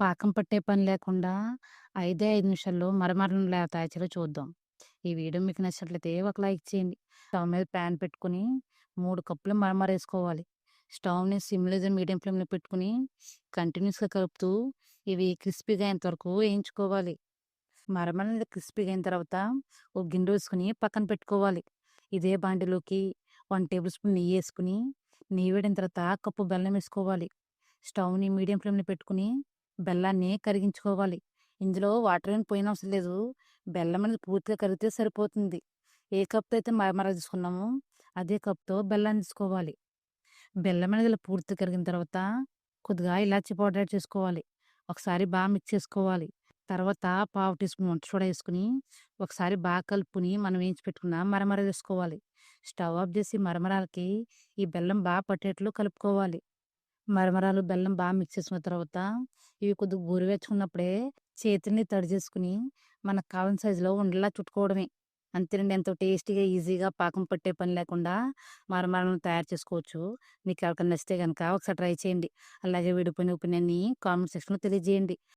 పాకం పట్టే పని లేకుండా ఐదే 5 నిమిషాల్లో మరమరలను లేదా తయారు చూద్దాం. ఈ వీడియో మీకు నచ్చినట్లయితే ఒక లైక్ చేయండి. స్టవ్ మీద ప్యాన్ పెట్టుకొని 3 కప్పులు మరమరేసుకోవాలి. స్టవ్‌ని సిమ్ లేదా మీడియం ఫ్లేమ్‌లో పెట్టుకొని కంటిన్యూస్గా కలుపుతూ ఇవి క్రిస్పీగా అయ్యేంత వరకు వేయించుకోవాలి. మరమరలు క్రిస్పీగా అయిన తర్వాత ఒక గిన్నె వేసుకొని పక్కన పెట్టుకోవాలి. ఇదే బాండీలోకి 1 టేబుల్ స్పూన్ వేసుకుని నెయ్యి వేడిన తర్వాత కప్పు బెల్లం వేసుకోవాలి. స్టవ్‌ని మీడియం ఫ్లేమ్‌లో పెట్టుకొని బెల్లాన్ని కరిగించుకోవాలి. ఇందులో వాటర్ ఏమి పోయనవసరం లేదు. బెల్లం అనేది పూర్తిగా కరిగితే సరిపోతుంది. ఏ కప్‌తో అయితే మరమర తీసుకున్నామో అదే కప్‌తో బెల్లాన్ని తీసుకోవాలి. బెల్లం అనేది ఇలా పూర్తిగా కరిగిన తర్వాత కొద్దిగా ఇలాచి పౌడర్ యాడ్ చేసుకోవాలి. ఒకసారి బాగా మిక్స్ చేసుకోవాలి. తర్వాత పావు టీ స్పూన్ వంట సోడా వేసుకుని ఒకసారి బాగా కలుపుకొని మనం వేయించి పెట్టుకున్న మరమర వేసుకోవాలి. స్టవ్ ఆఫ్ చేసి మరమరాలకి ఈ బెల్లం బాగా పట్టేట్లు కలుపుకోవాలి. మరమరాలు, బెల్లం బాగా మిక్స్ చేసుకున్న తర్వాత ఇవి కొద్దిగా గోరువెచ్చగున్నప్పుడే చేతిని తడి చేసుకుని మనకు కావాల్సిన సైజులో ఉండలా చుట్టుకోవడమే. అంతేనండి. ఎంతో టేస్టీగా, ఈజీగా పాకం పట్టే పని లేకుండా మరమరాలను తయారు చేసుకోవచ్చు. మీకు ఎవరికైనా నచ్చితే కనుక ఒకసారి ట్రై చేయండి. అలాగే విడిపోయిన పైన ఒపీనియన్‌ని కామెంట్ సెక్షన్‌లో తెలియజేయండి.